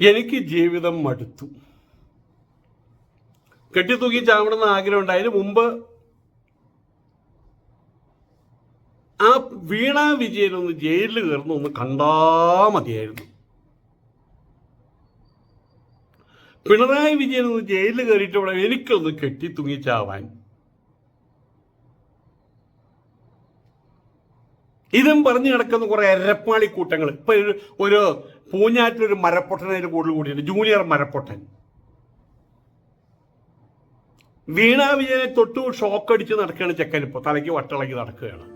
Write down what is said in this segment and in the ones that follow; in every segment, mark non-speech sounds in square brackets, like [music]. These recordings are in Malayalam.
എനിക്ക് ജീവിതം മടുത്തു. കെട്ടിത്തൂക്കി ചാവണമെന്ന് ആഗ്രഹമുണ്ട് അതിന് മുമ്പ് ആ വീണ വിജയൻ ഒന്ന് ജയിലിൽ കയറുന്ന ഒന്ന് കണ്ടാ മതിയായിരുന്നു. പിണറായി വിജയൻ ഒന്ന് ജയിലിൽ കയറിയിട്ട് എനിക്കൊന്ന് കെട്ടിത്തൂങ്ങി ചാവാൻ ഇതും പറഞ്ഞു കിടക്കുന്ന കുറെ എരപ്പാളി കൂട്ടങ്ങൾ. ഇപ്പൊ ഒരു ഒരു പൂഞ്ഞാറ്റിലൊരു മരപ്പൊട്ടനതിന് കൂടുതൽ കൂടിയുണ്ട് ജൂനിയർ മരപ്പൊട്ടൻ. വീണ വിജയനെ തൊട്ടു ഷോക്ക് അടിച്ച് നടക്കുകയാണ് ചെക്കൻ ഇപ്പോൾ തലയ്ക്ക് വട്ടിളക്കി നടക്കുകയാണ്.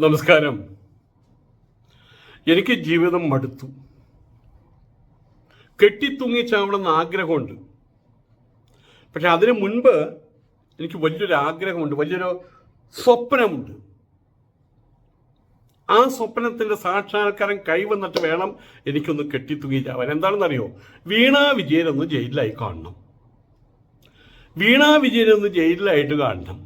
നമസ്കാരം. എനിക്ക് ജീവിതം മടുത്തു. കെട്ടിത്തൂങ്ങി ചാവണമെന്ന് ആഗ്രഹമുണ്ട്. പക്ഷെ അതിനു മുൻപ് എനിക്ക് വലിയൊരു ആഗ്രഹമുണ്ട് വലിയൊരു സ്വപ്നമുണ്ട്. ആ സ്വപ്നത്തിന്റെ സാക്ഷാത്കാരം കൈവന്നിട്ട് വേണം എനിക്കൊന്ന് കെട്ടിത്തൂങ്ങി എന്താണെന്ന് അറിയോ വീണ വിജയനൊന്ന് ജയിലിലായി കാണണം. വീണ വിജയനൊന്ന് ജയിലിലായിട്ട് കാണണം.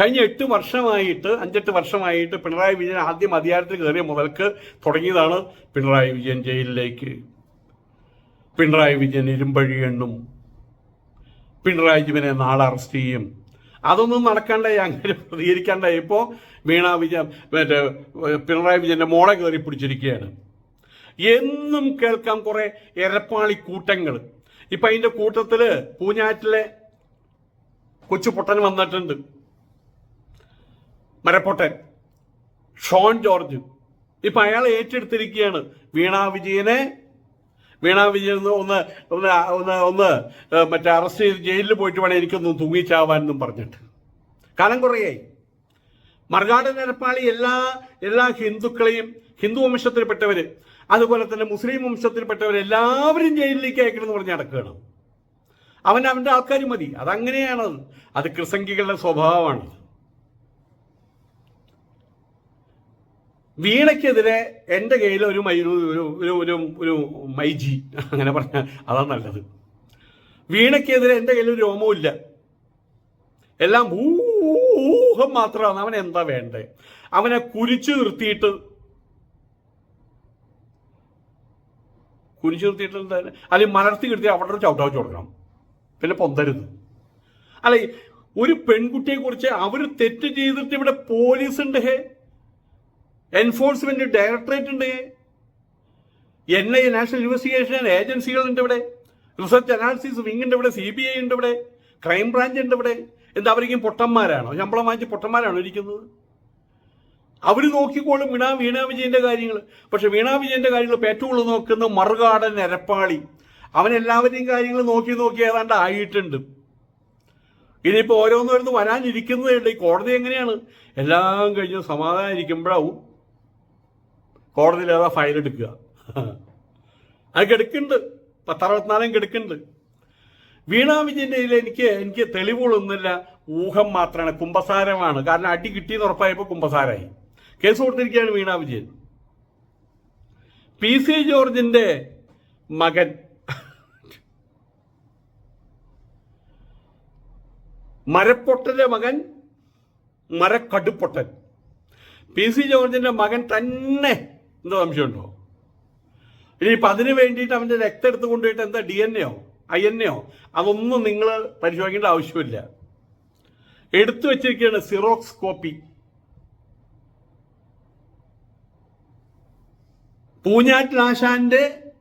കഴിഞ്ഞ എട്ട് വർഷമായിട്ട് അഞ്ചെട്ട് വർഷമായിട്ട് പിണറായി വിജയൻ ആദ്യം അധികാരത്തിൽ കയറിയ മുതൽക്ക് തുടങ്ങിയതാണ് പിണറായി വിജയൻ ജയിലിലേക്ക്. പിണറായി വിജയൻ ഇരുമ്പഴി എണ്ണും പിണറായി വിജയനെ നാളെ അറസ്റ്റ് ചെയ്യും. അതൊന്നും നടക്കണ്ടേ അങ്ങനെ പ്രതികരിക്കാണ്ടായി ഇപ്പോൾ വീണ വിജയൻ മറ്റേ പിണറായി വിജയന്റെ മോളെ കയറി പിടിച്ചിരിക്കുകയാണ്. എന്നും കേൾക്കാം കുറെ എരപ്പാളി കൂട്ടങ്ങൾ ഇപ്പൊ അതിന്റെ കൂട്ടത്തിൽ പൂഞ്ഞാറ്റിലെ കൊച്ചു പൊട്ടൻ വന്നിട്ടുണ്ട്. മരപ്പൊട്ടൻ. ഷോൺ ജോർജ്. ഇപ്പൊ അയാൾ ഏറ്റെടുത്തിരിക്കുകയാണ്. വീണ വിജയനെ വീണ വിജയൻ ഒന്ന് ഒന്ന് ഒന്ന് ഒന്ന് മറ്റേ അറസ്റ്റ് ചെയ്ത് ജയിലിൽ പോയിട്ട് വേണം എനിക്കൊന്ന് തൂങ്ങിച്ചാവാൻ എന്നും പറഞ്ഞിട്ട്. കാലം കുറയായി. മറുകാട് നിരപ്പാളി എല്ലാ എല്ലാ ഹിന്ദുക്കളെയും ഹിന്ദു വംശത്തിൽപ്പെട്ടവർ അതുപോലെ തന്നെ മുസ്ലിം വംശത്തിൽപ്പെട്ടവർ എല്ലാവരും ജയിലിലേക്ക് അയക്കണമെന്ന് പറഞ്ഞ് നടക്കുകയാണ്. അവൻ അവന്റെ ആൾക്കാർ മതി. അതങ്ങനെയാണത് അത്. കൃസംഗികളുടെ സ്വഭാവമാണ് വീണയ്ക്കെതിരെ എന്റെ കയ്യിൽ ഒരു ഒരു ഒരു ഒരു ഒരു മൈജി. അങ്ങനെ പറഞ്ഞാൽ അതാണ് നല്ലത്. വീണയ്ക്കെതിരെ എന്റെ കയ്യിൽ ഒരു രോമവും ഇല്ല. എല്ലാം ഊഹം മാത്രമാണ്. അവൻ എന്താ വേണ്ടേ? അവനെ കുരിച്ചു നിർത്തിയിട്ട് കുരിച്ചു നിർത്തിയിട്ട് എന്താ? അല്ലെങ്കിൽ മലർത്തി കിടത്തി അവിടെ ഒരു ചവിട്ടാ കൊടുക്കണം. പിന്നെ പൊന്തരുത്. അല്ലെ ഒരു പെൺകുട്ടിയെ കുറിച്ച് അവർ തെറ്റ് ചെയ്തിട്ട് ഇവിടെ പോലീസ് ഉണ്ട് ഹേ. എൻഫോഴ്സ്മെന്റ് ഡയറക്ടറേറ്റ് ഉണ്ട്. എൻ ഐ നാഷണൽ ഇൻവെസ്റ്റിഗേഷൻ ഏജൻസികൾ ഉണ്ട് ഇവിടെ. റിസർച്ച് അനാലിസിസ് വിങ് ഉണ്ട് ഇവിടെ സി ബി ഐ ഉണ്ട് ഇവിടെ. ക്രൈം ബ്രാഞ്ച് ഉണ്ട് ഇവിടെ. എന്താ അവരിക്കും പൊട്ടന്മാരാണോ. ശമ്പളം വാങ്ങിച്ച് പൊട്ടന്മാരാണോ ഇരിക്കുന്നത്. അവർ നോക്കിക്കോളും വീണ വീണ വിജയന്റെ കാര്യങ്ങൾ പക്ഷെ വീണ വിജയന്റെ കാര്യങ്ങൾ പേറ്റുകൾ നോക്കുന്ന മറുകാടൻ എരപ്പാളി. അവൻ എല്ലാവരെയും കാര്യങ്ങൾ നോക്കി നോക്കി ഏതാണ്ട് ആയിട്ടുണ്ട്. ഇനിയിപ്പോൾ ഓരോന്നോരോന്ന് വരാനിരിക്കുന്നതേ ഉള്ളൂ. ഈ കോടതി എങ്ങനെയാണ്? എല്ലാം കഴിഞ്ഞ് സമാധാനം ഇരിക്കുമ്പോഴാവും. കോടതിയിൽ ഏതാ ഫയൽ എടുക്കുക? അത് കെടുക്കുന്നുണ്ട്. പത്തറുപത്തിനാലും കെടുക്കുന്നുണ്ട്. വീണ കയ്യിൽ എനിക്ക് എനിക്ക് തെളിവുകളൊന്നുമില്ല. ഊഹം മാത്രമാണ്. കുംഭസാരമാണ് കാരണം അടി കിട്ടിയെന്ന് ഉറപ്പായപ്പോൾ കുംഭസാരമായി കേസ് കൊടുത്തിരിക്കുകയാണ് വീണ വിജയൻ. പി സി ജോർജിന്റെ മകൻ. മരപ്പൊട്ടന്റെ മകൻ മരക്കടുപ്പൊട്ടൻ. പി സി ജോർജിന്റെ മകൻ തന്നെ എന്താ സംശയമുണ്ടോ? ഇനിയിപ്പം അതിന് വേണ്ടിയിട്ട് അവന്റെ രക്തം എടുത്ത് കൊണ്ടുപോയിട്ട് എന്താ ഡി എൻ എയോ ഐ എൻ എയോ അതൊന്നും നിങ്ങൾ പരിശോധിക്കേണ്ട ആവശ്യമില്ല. എടുത്തു വെച്ചിരിക്കുകയാണ് സിറോക്സ് കോപ്പി പൂഞ്ഞാറ്റിലാശാന്റെ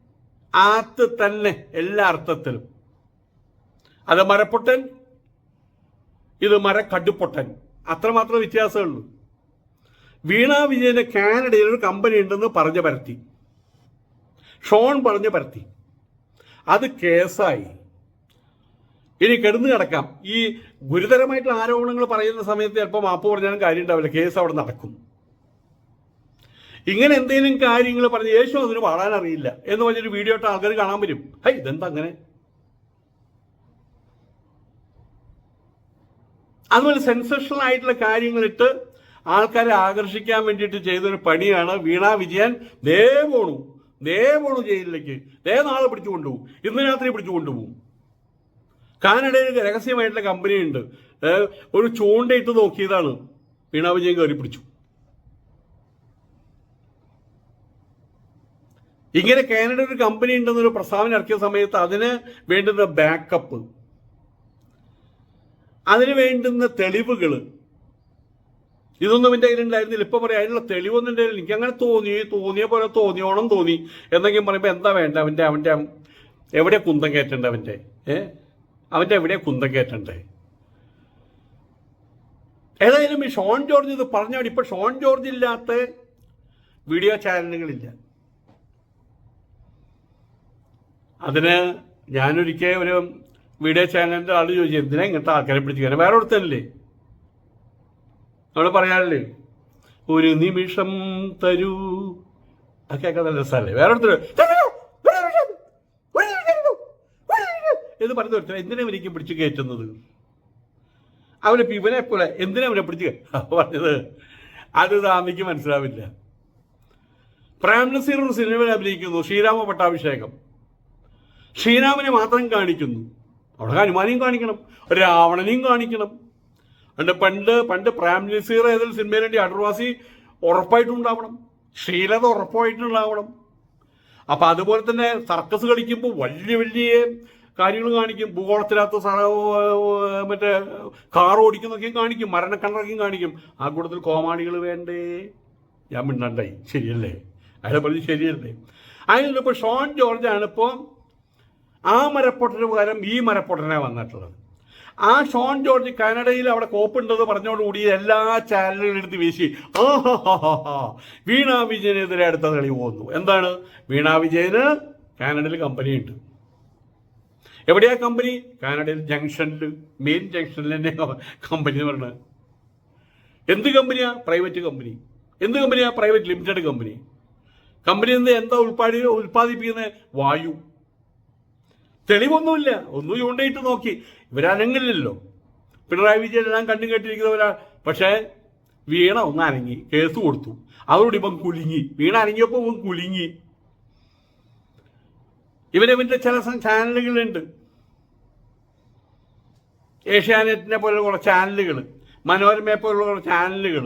ആത്ത് തന്നെ എല്ലാ അർത്ഥത്തിലും. അത് മരപ്പൊട്ടൻ ഇത് മരക്കടുപ്പൊട്ടൻ. അത്രമാത്രം വ്യത്യാസമുള്ളൂ. വീണ വിജയന്റെ കാനഡയിൽ ഒരു കമ്പനി ഉണ്ടെന്ന് പറഞ്ഞു പരത്തി. ഷോൺ പറഞ്ഞു പരത്തി. അത് കേസായി. ഇനി കിടന്നു കിടക്കാം. ഈ ഗുരുതരമായിട്ടുള്ള ആരോപണങ്ങൾ പറയുന്ന സമയത്ത് ചിലപ്പോൾ മാപ്പ് പറഞ്ഞാലും കാര്യം ഉണ്ടാവില്ല കേസ് അവിടെ നടക്കും. ഇങ്ങനെ എന്തെങ്കിലും കാര്യങ്ങൾ പറഞ്ഞ് യേശു അതിന് പാടാൻ അറിയില്ല എന്ന് പറഞ്ഞൊരു വീഡിയോ ഇട്ട് ആൾക്കാർ കാണാൻ വരും. ഹൈ ഇതെന്താ അങ്ങനെ? അതുപോലെ സെൻസേഷണൽ ആയിട്ടുള്ള കാര്യങ്ങളിട്ട് ആൾക്കാരെ ആകർഷിക്കാൻ വേണ്ടിയിട്ട് ചെയ്തൊരു പണിയാണ് വീണ വിജയൻ. ദേ പോണു. ദേ പോണു ജയിലിലേക്ക്. ദേ നാളെ പിടിച്ചു കൊണ്ടുപോകും. ഇന്ന് രാത്രി പിടിച്ചു കൊണ്ടുപോകും. കാനഡയിൽ രഹസ്യമായിട്ടുള്ള കമ്പനി ഉണ്ട് ഒരു ചൂണ്ടയിട്ട് നോക്കിയതാണ്. വീണാ വിജയൻ കയറി പിടിച്ചു. ഇങ്ങനെ കാനഡ ഒരു കമ്പനി ഉണ്ടെന്നൊരു പ്രസ്താവന ഇറക്കിയ സമയത്ത് അതിന് വേണ്ടുന്ന ബാക്കപ്പ് അതിന് വേണ്ടുന്ന തെളിവുകൾ ഇതൊന്നും എന്റെ കയ്യിലുണ്ടായിരുന്നില്ല ഇപ്പൊ പറയാം അതിനുള്ള തെളിവൊന്നും എന്റെ എനിക്ക് അങ്ങനെ തോന്നി തോന്നിയ പോലെ തോന്നിയോണം തോന്നി. എന്തെങ്കിലും പറയുമ്പോൾ എന്താ വേണ്ട? അവന്റെ അവന്റെ എവിടെ കുന്തം കയറ്റണ്ട അവന്റെ ഏ? അവന്റെ എവിടെ കുന്തം കയറ്റണ്ടേ? ഏതായാലും ഈ ഷോൺ ജോർജ് ഇത് പറഞ്ഞാൽ ഇപ്പൊ ഷോൺ ജോർജ് ഇല്ലാത്ത വീഡിയോ ചാനലുകളില്ല. അതിന് ഞാനൊരിക്കൽ ഒരു വീഡിയോ ചാനലിന്റെ ആൾ ചോദിച്ചു എന്തിനാ ഇങ്ങനത്തെ ആൾക്കാരെ പിടിച്ചു കയറാൻ വേറെ ഒരുത്തല്ലേ നമ്മൾ പറയാറില്ലേ? ഒരു നിമിഷം തരൂ. കേൾക്കാൻ നല്ല രസമല്ലേ? വേറെ ഒരു എന്ന് പറഞ്ഞു ഒരുത്തർ എന്തിനാ ഇവരേക്ക് പിടിച്ചു കയറ്റുന്നത്? അവനെ ഇവനെ പോലെ എന്തിനാ അവനെ പിടിച്ച് [laughs] പറഞ്ഞത് അത് താമിക്ക് മനസ്സിലാവില്ല. പ്രേം നസീർ ഒരു സിനിമയിൽ അഭിനയിക്കുന്നു ശ്രീരാമ പട്ടാഭിഷേകം. ശ്രീരാമനെ മാത്രം കാണിക്കുന്നു. അവിടെ ഹനുമാനെയും കാണിക്കണം രാവണനെയും കാണിക്കണം. പണ്ട് പണ്ട് പണ്ട് പ്രാം നസീർ ഏതൊരു വേണ്ടി അടർവാസി ഉറപ്പായിട്ടും ഉണ്ടാവണം ശ്രീലത ഉറപ്പായിട്ടുണ്ടാവണം. അപ്പൊ അതുപോലെ തന്നെ സർക്കസ് കളിക്കുമ്പോൾ വലിയ വലിയ കാര്യങ്ങൾ കാണിക്കും. ഭൂഗോളത്തിനകത്ത് സ- മറ്റേ കാർ ഓടിക്കുന്നൊക്കെയും കാണിക്കും. മരണക്കണ്ണറൊക്കെയും കാണിക്കും. ആ കൂട്ടത്തിൽ കോമാളികൾ വേണ്ടേ? ഞാൻ മിണ്ടണ്ടായി ശരിയല്ലേ? അയാളെ പറഞ്ഞ് ശരിയല്ലേ? അതിലിപ്പോൾ ഷോൺ ജോർജാണ് ഇപ്പോൾ ആ മരപ്പൊട്ടന് പകരം ഈ മരപ്പൊട്ടനെ വന്നിട്ടുള്ളത്. ആ ഷോൺ ജോർജ് കാനഡയിൽ അവിടെ കോപ്പുണ്ടെന്ന് പറഞ്ഞോടുകൂടി എല്ലാ ചാനലുകളും എടുത്ത് വീശി. വീണാ വിജയനെതിരെ അടുത്ത കളി പോകുന്നു എന്താണ്? വീണാ വിജയന് കാനഡയിൽ കമ്പനിയുണ്ട്. എവിടെയാ കമ്പനി? കാനഡയിൽ ജംഗ്ഷനിൽ മെയിൻ ജംഗ്ഷനിൽ തന്നെ കമ്പനി എന്ന് പറയുന്നത്. എന്ത് കമ്പനിയാ? Private company. എന്ത് കമ്പനിയാ? Private limited company. കമ്പനി നിന്ന് എന്താ ഉൽപ്പാദി ഉൽപ്പാദിപ്പിക്കുന്നത്? വായു. തെളിവൊന്നുമില്ല. ഒന്നും ചൂണ്ടയിട്ട് നോക്കി. ഇവരനങ്ങില്ലല്ലോ പിണറായി വിജയൻ എല്ലാം കണ്ടും കേട്ടിരിക്കുന്നവരാ. പക്ഷേ വീണ ഒന്ന് കേസ് കൊടുത്തു. അവരോട് ഇപ്പം കുലുങ്ങി. വീണ അനങ്ങിയപ്പോൾ കുലുങ്ങി. ഇവനിവന്റെ ചില ചാനലുകളുണ്ട്. ഏഷ്യാനെറ്റിനെ പോലുള്ള കുറേ ചാനലുകൾ മനോരമയെ പോലുള്ള കുറേ ചാനലുകൾ.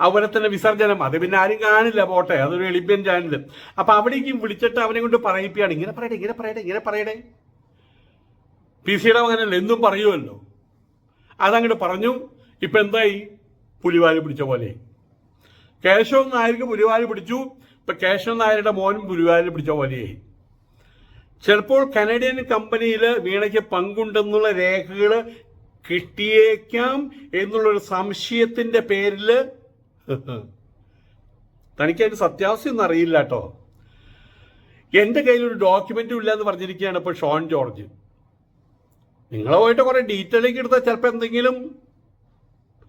അതുപോലെ തന്നെ വിസർജനം. അത് പിന്നെ ആരും കാണില്ല പോട്ടെ. അതൊരു എളിപ്യൻ ചാനൽ അപ്പൊ അവിടേക്കും വിളിച്ചിട്ട് അവനെ കൊണ്ട് പറയിപ്പിയാണ് ഇങ്ങനെ പറയട്ടെ ഇങ്ങനെ പറയട്ടെ ഇങ്ങനെ പറയട്ടെ. പി സിയുടെ മകനല്ല? എന്തും പറയുമല്ലോ അതങ്ങോട്ട് പറഞ്ഞു. ഇപ്പൊ എന്തായി? പുലിവാലി പിടിച്ച പോലെ. കേശവൻ നായർക്ക് പുലിവാലി പിടിച്ചു. ഇപ്പൊ കേശവൻ നായരുടെ മോനും പുലിവാലി പിടിച്ച പോലെയായി ചിലപ്പോൾ കനഡിയൻ കമ്പനിയിൽ വീണയ്ക്ക് പങ്കുണ്ടെന്നുള്ള രേഖകൾ കിട്ടിയേക്കാം എന്നുള്ളൊരു സംശയത്തിന്റെ പേരിൽ [laughs] തനിക്കതിന് സത്യാവസ്ഥയൊന്നും അറിയില്ല കേട്ടോ എന്റെ കയ്യിൽ ഒരു ഡോക്യുമെന്റും ഇല്ല എന്ന് പറഞ്ഞിരിക്കുകയാണ് ഇപ്പോൾ ഷോൺ ജോർജ്. നിങ്ങൾ പോയിട്ട് കുറെ ഡീറ്റെയിലേക്ക് എടുത്താൽ ചിലപ്പോൾ എന്തെങ്കിലും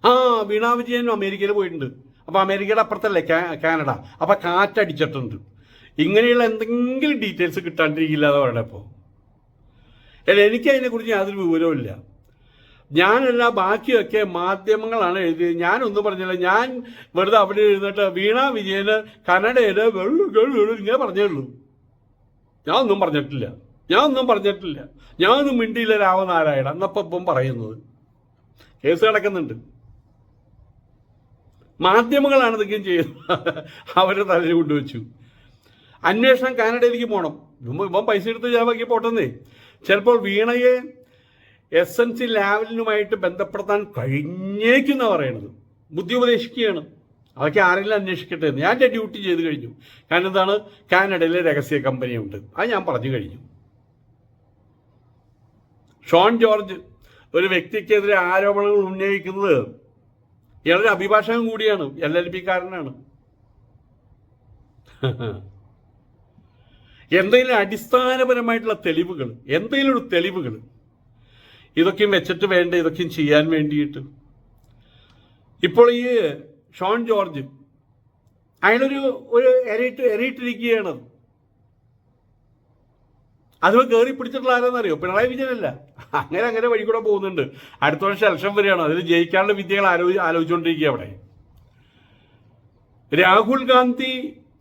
ആ വീണാ വിജയനും അമേരിക്കയിൽ പോയിട്ടുണ്ട്. അപ്പൊ അമേരിക്കയുടെ അപ്പുറത്തല്ലേ കാനഡ. അപ്പൊ കാറ്റടിച്ചിട്ടുണ്ട്. ഇങ്ങനെയുള്ള എന്തെങ്കിലും ഡീറ്റെയിൽസ് കിട്ടാണ്ടിരിക്കില്ല പറയണ ഇപ്പോൾ അല്ല എനിക്ക് അതിനെക്കുറിച്ച് യാതൊരു വിവരവുമില്ല ഞാനല്ല ബാക്കിയൊക്കെ മാധ്യമങ്ങളാണ് എഴുതിയത്. ഞാനൊന്നും പറഞ്ഞില്ല. ഞാൻ വെറുതെ അവിടെ എഴുന്നിട്ട് വീണ വിജയന് കന്നഡയിൽ വെള്ളു ഇങ്ങനെ പറഞ്ഞേ ഉള്ളൂ. ഞാൻ ഒന്നും പറഞ്ഞിട്ടില്ല. ഞാൻ ഒന്നും പറഞ്ഞിട്ടില്ല. ഞാൻ മിണ്ടിയില്ല രാമനാരായണ എന്നപ്പം പറയുന്നത്? കേസ് കിടക്കുന്നുണ്ട് മാധ്യമങ്ങളാണ് ഇതൊക്കെയും ചെയ്യുന്നത്. അവരുടെ തലയിൽ കൊണ്ടുവച്ചു. അന്വേഷണം കാനഡയിലേക്ക് പോകണം ഇവൻ പൈസ എടുത്ത് ചിലവാക്കി പോട്ടെന്നേ. ചിലപ്പോൾ വീണയെ എസ് എൻ സി ലാവലിനുമായിട്ട് ബന്ധപ്പെടുത്താൻ കഴിഞ്ഞേക്കുന്ന പറയണത്. ബുദ്ധി ഉപദേശിക്കുകയാണ്. അതൊക്കെ ആരെങ്കിലും അന്വേഷിക്കട്ടെ എന്ന്. ഞാൻ ഡ്യൂട്ടി ചെയ്ത് കഴിഞ്ഞു. കാരണം എന്താണ്? കാനഡയിലെ രഹസ്യ കമ്പനിയുണ്ട്. അത് ഞാൻ പറഞ്ഞു കഴിഞ്ഞു. ഷോൺ ജോർജ് ഒരു വ്യക്തിക്കെതിരെ ആരോപണങ്ങൾ ഉന്നയിക്കുന്നത് ഇയാളൊരു അഭിഭാഷകൻ കൂടിയാണ് എൽ എൽ പിക്കാരനാണ് [laughs] എന്തെങ്കിലും അടിസ്ഥാനപരമായിട്ടുള്ള തെളിവുകൾ എന്തെങ്കിലും ഒരു തെളിവുകൾ ഇതൊക്കെയും വെച്ചിട്ട് വേണ്ട ഇതൊക്കെയും ചെയ്യാൻ വേണ്ടിയിട്ട്. ഇപ്പോൾ ഈ ഷോൺ ജോർജ് അയാളൊരു ഒരു എരയിട്ട് എരയിട്ടിരിക്കുകയാണ് അത് കയറി പിടിച്ചിട്ടുള്ള ആരാന്നറിയോ പിണറായി വിജയനല്ല. അങ്ങനെ അങ്ങനെ വഴി കൂടെ പോകുന്നുണ്ട്. അടുത്ത വർഷം ഇലക്ഷൻ വരികയാണ്. അതിൽ ജയിക്കാനുള്ള വിദ്യകൾ ആലോചി ആലോചിച്ചുകൊണ്ടിരിക്കുക അവിടെ. രാഹുൽ ഗാന്ധി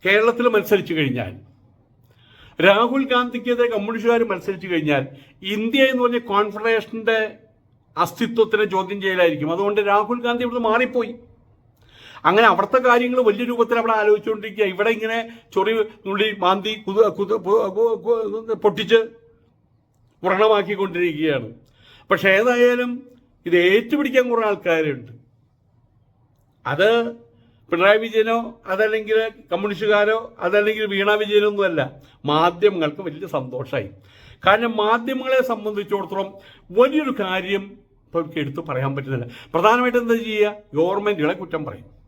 കേരളത്തിൽ മത്സരിച്ചു കഴിഞ്ഞാൽ രാഹുൽ ഗാന്ധിക്കെതിരെ കമ്മ്യൂണിസ്റ്റുകാർ മത്സരിച്ചു കഴിഞ്ഞാൽ ഇന്ത്യ എന്ന് പറഞ്ഞ കോൺഫെഡറേഷന്റെ അസ്തിത്വത്തിനെ ചോദ്യം ചെയ്യലായിരിക്കും. അതുകൊണ്ട് രാഹുൽ ഗാന്ധി ഇവിടുന്ന് മാറിപ്പോയി. അങ്ങനെ അവിടുത്തെ കാര്യങ്ങൾ വലിയ രൂപത്തിൽ അവിടെ ആലോചിച്ചുകൊണ്ടിരിക്കുക. ഇവിടെ ഇങ്ങനെ ചൊറി നുള്ളി മാന്തി കുതു കുതു പൊട്ടിച്ച് വ്രണമാക്കിക്കൊണ്ടിരിക്കുകയാണ്. പക്ഷെ ഏതായാലും ഇത് ഏറ്റുപിടിക്കാൻ കുറേ ആൾക്കാരുണ്ട്. അത് പിണറായി വിജയനോ അതല്ലെങ്കിൽ കമ്മ്യൂണിസ്റ്റുകാരോ അതല്ലെങ്കിൽ വീണ വിജയനോ ഒന്നുമല്ല മാധ്യമങ്ങൾക്ക് വലിയ സന്തോഷമായി കാരണം മാധ്യമങ്ങളെ സംബന്ധിച്ചിടത്തോളം വലിയൊരു കാര്യം ഇപ്പോൾ എടുത്ത് പറയാൻ പറ്റുന്നില്ല. പ്രധാനമായിട്ടും എന്താ ചെയ്യുക? ഗവൺമെന്റുകളെ കുറ്റം പറയും.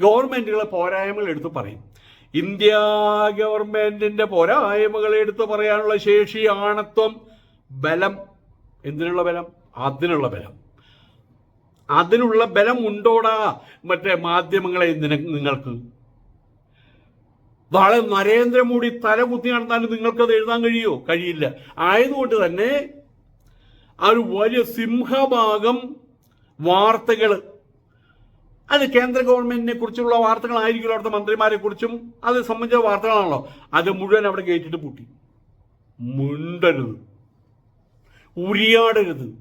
ഗവൺമെന്റുകളെ പോരായ്മകൾ എടുത്തു പറയും. ഇന്ത്യ ഗവൺമെന്റിന്റെ പോരായ്മകൾ എടുത്തു പറയാനുള്ള ശേഷി ആണത്വം ബലം. എന്തിനുള്ള ബലം? അതിനുള്ള ബലം. അതിനുള്ള ബലം ഉണ്ടോടാ മറ്റേ മാധ്യമങ്ങളെ നിങ്ങൾക്ക്? നാളെ നരേന്ദ്രമോദി തല കുത്തി നടന്നാലും നിങ്ങൾക്കത് എഴുതാൻ കഴിയോ? കഴിയില്ല. ആയതുകൊണ്ട് തന്നെ ആ ഒരു വലിയ സിംഹഭാഗം വാർത്തകൾ അത് കേന്ദ്ര ഗവൺമെന്റിനെ കുറിച്ചുള്ള വാർത്തകളായിരിക്കുമല്ലോ അവിടുത്തെ മന്ത്രിമാരെ കുറിച്ചും അത് സംബന്ധിച്ച വാർത്തകളാണല്ലോ. അത് മുഴുവൻ അവിടെ കയറ്റിട്ട് പൂട്ടി. മുണ്ടരുത്. ഉരിയാടരുത്.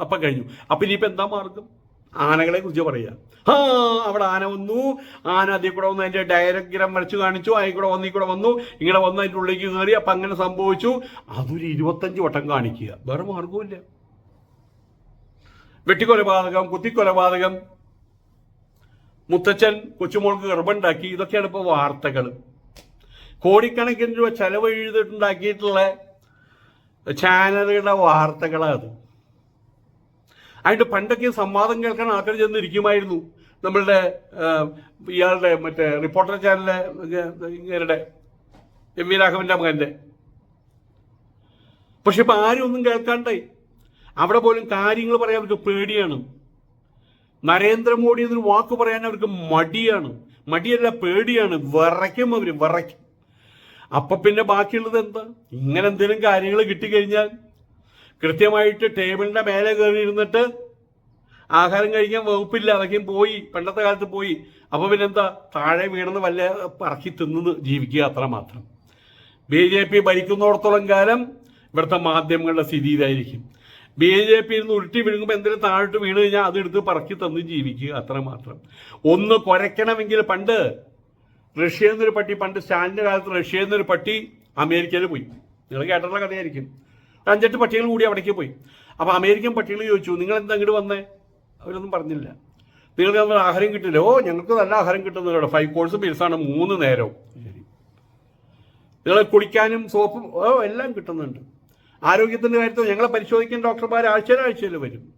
അപ്പം കഴിഞ്ഞു. അപ്പം ഇനിയിപ്പോൾ എന്താ മാർഗം? ആനകളെ കുറിച്ച് പറയുക ആ അവിടെ ആന വന്നു. ആന അതിൽ കൂടെ വന്നു. അതിന്റെ ഡയഗ്രം വരച്ചു കാണിച്ചു. അതിൽ കൂടെ വന്നു കൂടെ വന്നു. ഇങ്ങനെ വന്ന് അതിന്റെ ഉള്ളിലേക്ക് കയറി അപ്പം അങ്ങനെ സംഭവിച്ചു. അതൊരു ഇരുപത്തഞ്ച് വട്ടം കാണിക്കുക. വേറെ മാർഗമില്ല വെട്ടിക്കൊലപാതകം കുത്തിക്കൊലപാതകം മുത്തച്ഛൻ കൊച്ചുമോൾക്ക് ഗർഭമുണ്ടാക്കി ഇതൊക്കെയാണ് ഇപ്പോൾ വാർത്തകൾ കോടിക്കണക്കിന് രൂപ ചെലവ് എഴുതിയിട്ടുണ്ടാക്കിയിട്ടുള്ള ചാനലുകളുടെ വാർത്തകളാണ് അത് അതിന്റെ പണ്ടൊക്കെ സംവാദം കേൾക്കാൻ ആൾക്കാർ ചെന്നിരിക്കുമായിരുന്നു. നമ്മളുടെ ഇയാളുടെ മറ്റേ റിപ്പോർട്ടർ ചാനലിലെ ഇങ്ങനെ എം വി രാഘവന്റെ മകന്റെ. പക്ഷെ ഇപ്പൊ ആരും ഒന്നും കേൾക്കാണ്ടായി. അവിടെ പോലും കാര്യങ്ങൾ പറയാൻ പേടിയാണ്. നരേന്ദ്രമോദി എന്നൊരു വാക്ക് പറയാൻ അവർക്ക് മടിയാണ്. മടിയല്ല പേടിയാണ്. വിറയ്ക്കും അവർ വിറയ്ക്കും. അപ്പൊ പിന്നെ ബാക്കിയുള്ളത് എന്താ? ഇങ്ങനെ എന്തെങ്കിലും കാര്യങ്ങൾ കിട്ടിക്കഴിഞ്ഞാൽ കൃത്യമായിട്ട് ടേബിളിന്റെ മേലെ കയറി ഇരുന്നിട്ട് ആഹാരം കഴിക്കാൻ വകുപ്പില്ല അതൊക്കെയും പോയി പണ്ടത്തെ കാലത്ത് പോയി. അപ്പൊ പിന്നെന്താ താഴെ വീണെന്ന് വല്ല പറക്കി തിന്ന് ജീവിക്കുക അത്ര മാത്രം. ബി ജെ പി ഭരിക്കുന്നിടത്തോളം കാലം ഇവിടുത്തെ മാധ്യമങ്ങളുടെ സ്ഥിതി ഇതായിരിക്കും. ബി ജെ പി ഇരുന്ന് ഉരുട്ടി വീഴുമ്പോൾ എന്തെങ്കിലും താഴോട്ട് വീണ് കഴിഞ്ഞാൽ അതെടുത്ത് പറക്കി തന്ന് ജീവിക്കുക? അത്ര മാത്രം. ഒന്ന് കുരയ്ക്കണമെങ്കിൽ പണ്ട് റഷ്യ എന്നൊരു പട്ടി പണ്ട് സ്റ്റാലിന്റെ കാലത്ത് റഷ്യ എന്നൊരു പട്ടി അമേരിക്കയിൽ പോയി. നിങ്ങൾ കേട്ടിട്ടുള്ള കഥയായിരിക്കും. അഞ്ചെട്ട് പട്ടികൾ കൂടി അവിടേക്ക് പോയി. അപ്പോൾ അമേരിക്കൻ പട്ടികൾ ചോദിച്ചു നിങ്ങൾ എന്താ അങ്ങോട്ട് വന്നേ? അവരൊന്നും പറഞ്ഞില്ല. നിങ്ങൾക്ക് നമ്മൾ ആഹാരം കിട്ടില്ല. ഓ ഞങ്ങൾക്ക് നല്ല ആഹാരം കിട്ടുന്നുണ്ട് ഫൈവ് കോഴ്സ് ബിൽസാണ് മൂന്ന് നേരവും. നിങ്ങൾ കുളിക്കാനും സോപ്പും എല്ലാം കിട്ടുന്നുണ്ട്. ആരോഗ്യത്തിന്റെ കാര്യത്തിൽ ഞങ്ങളെ പരിശോധിക്കാൻ ഡോക്ടർമാർ ആഴ്ചയിൽ വരും.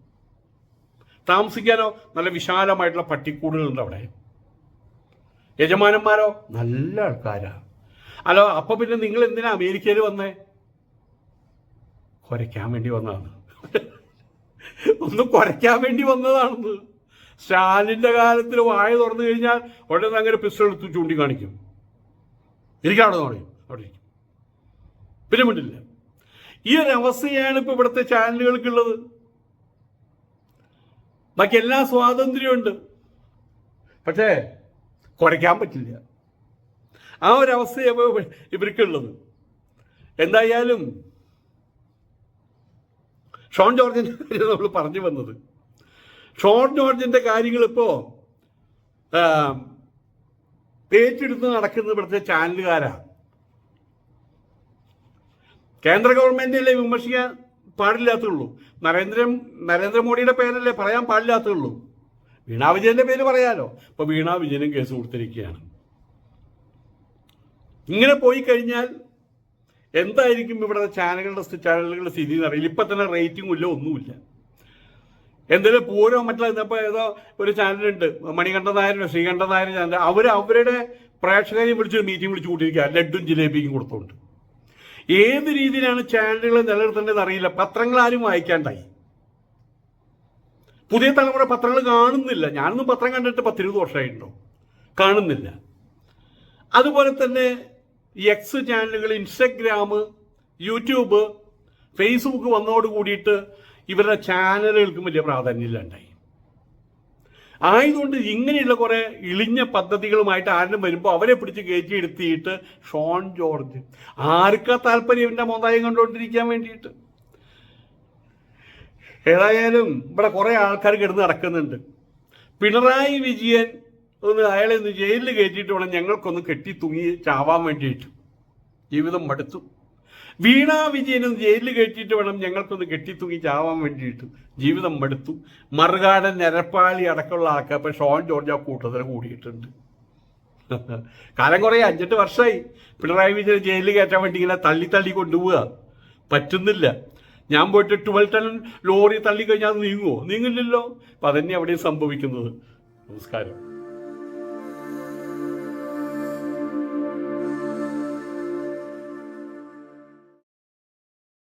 താമസിക്കാനോ നല്ല വിശാലമായിട്ടുള്ള പട്ടിക്കൂടുകളുണ്ട് അവിടെ. യജമാനന്മാരോ? നല്ല ആൾക്കാരാ. അല്ലോ അപ്പൊ പിന്നെ നിങ്ങൾ എന്തിനാ അമേരിക്കയിൽ വന്നേ? കുരയ്ക്കാൻ വേണ്ടി വന്നതാണ്. ഒന്ന് കുരയ്ക്കാൻ വേണ്ടി വന്നതാണെന്ന്. സ്റ്റാലിന്റെ കാലത്തിൽ വായ തുറന്നു കഴിഞ്ഞാൽ ഉടനെ അങ്ങനെ പിസ്റ്റൾ എടുത്ത് ചൂണ്ടിക്കാണിക്കും. ഇരിക്കാണോ പറയും അവിടെ ഇരിക്കും. പിന്നെ മിണ്ടില്ല. ഈ ഒരു അവസ്ഥയാണ് ഇപ്പൊ ഇവിടുത്തെ ചാനലുകൾക്കുള്ളത്. ബാക്കി എല്ലാ സ്വാതന്ത്ര്യമുണ്ട്. പക്ഷേ കുറയ്ക്കാൻ പറ്റില്ല. ആ ഒരു അവസ്ഥയാണ് ഇവർക്കുള്ളത്. എന്തായാലും ഷോൺ ജോർജിന്റെ കാര്യം നമ്മൾ പറഞ്ഞു വന്നത്. ഷോൺ ജോർജിന്റെ കാര്യങ്ങൾ ഇപ്പോ ഏറ്റെടുത്ത് നടക്കുന്ന ഇവിടുത്തെ ചാനലുകാരാ. കേന്ദ്ര ഗവൺമെന്റിനല്ലേ വിമർശിക്കാൻ പാടില്ലാത്തുള്ളൂ? നരേന്ദ്ര നരേന്ദ്രമോദിയുടെ പേരല്ലേ പറയാൻ പാടില്ലാത്തുള്ളൂ? വീണാ വിജയന്റെ പേര് പറയാലോ? അപ്പൊ വീണാ വിജയനും കേസ് കൊടുത്തിരിക്കുകയാണ്. ഇങ്ങനെ പോയി കഴിഞ്ഞാൽ എന്തായിരിക്കും ഇവിടെ ചാനലുകളുടെ ചാനലുകളുടെ സ്ഥിതി എന്ന് അറിയില്ല. ഇപ്പൊ തന്നെ റേറ്റിംഗും ഇല്ല ഒന്നുമില്ല. എന്തെങ്കിലും പൂരോ മറ്റുള്ള ഇന്നിപ്പോ ഏതോ ഒരു ചാനലുണ്ട്. മണികണ്ഠൻ നായരനോ ശ്രീകണ്ഠൻ നായർ ചാനൽ. അവർ അവരുടെ പ്രേക്ഷകരെയും വിളിച്ചൊരു മീറ്റിംഗ് വിളിച്ചു കൂട്ടിയിരിക്കുക ലഡ്ഡും ജിലേബിയും കൊടുത്തോണ്ട്. ഏത് രീതിയിലാണ് ചാനലുകൾ നിലനിർത്തേണ്ടത് അറിയില്ല. പത്രങ്ങൾ ആരും വായിക്കാണ്ടായി. പുതിയ തലമുറ പത്രങ്ങൾ കാണുന്നില്ല. ഞാനൊന്നും പത്രം കണ്ടിട്ട് പത്തിരുപത് വർഷമായിട്ടുണ്ടോ? കാണുന്നില്ല. അതുപോലെ തന്നെ എക്സ് ചാനലുകൾ ഇൻസ്റ്റഗ്രാം യൂട്യൂബ് ഫേസ്ബുക്ക് വന്നതോട് കൂടിയിട്ട് ഇവരുടെ ചാനലുകൾക്കും വലിയ പ്രാധാന്യമില്ലാണ്ടായി. ആയതുകൊണ്ട് ഇങ്ങനെയുള്ള കുറെ ഇളിഞ്ഞ പദ്ധതികളുമായിട്ട് ആരും വരുമ്പോൾ അവരെ പിടിച്ച് കയറ്റിയെടുത്തിയിട്ട് ഷോൺ ജോർജ്. ആർക്കാ താല്പര്യം ഇവന്റെ മോതായം കണ്ടുകൊണ്ടിരിക്കാൻ വേണ്ടിയിട്ട്? ഏതായാലും ഇവിടെ കുറെ ആൾക്കാർ കിടന്ന് നടക്കുന്നുണ്ട്. പിണറായി വിജയൻ ഒന്ന് അയാളെ ഒന്ന് ജയിലിൽ കയറ്റിയിട്ട് വേണം ഞങ്ങൾക്കൊന്ന് കെട്ടി തൂങ്ങി ചാവാൻ വേണ്ടിയിട്ട്. ജീവിതം മടുത്തു. വീണ വിജയനും ജയിലിൽ കയറ്റിയിട്ട് വേണം ഞങ്ങൾക്കൊന്ന് കെട്ടിത്തൂങ്ങി ചാവാൻ വേണ്ടിയിട്ട്. ജീവിതം മടുത്തു മറുകാടൻ നിരപ്പാളി അടക്കമുള്ള ആൾക്കാർ ഇപ്പം ഷോൺ ജോർജ് ആ കൂട്ടത്തിൽ കൂടിയിട്ടുണ്ട്. കാലം കുറേ അഞ്ചെട്ട് വർഷമായി പിണറായി വിജയൻ ജയിലിൽ കയറ്റാൻ വേണ്ടി ഇങ്ങനെ തള്ളി തള്ളി കൊണ്ടുപോവുക പറ്റുന്നില്ല. ഞാൻ പോയിട്ട് ട്വൽവ് ടൺ ലോറി തള്ളി കഴിഞ്ഞാൽ നീങ്ങുമോ നീങ്ങില്ലല്ലോ. അപ്പം അതന്നെ അവിടെയും സംഭവിക്കുന്നത്. നമസ്കാരം.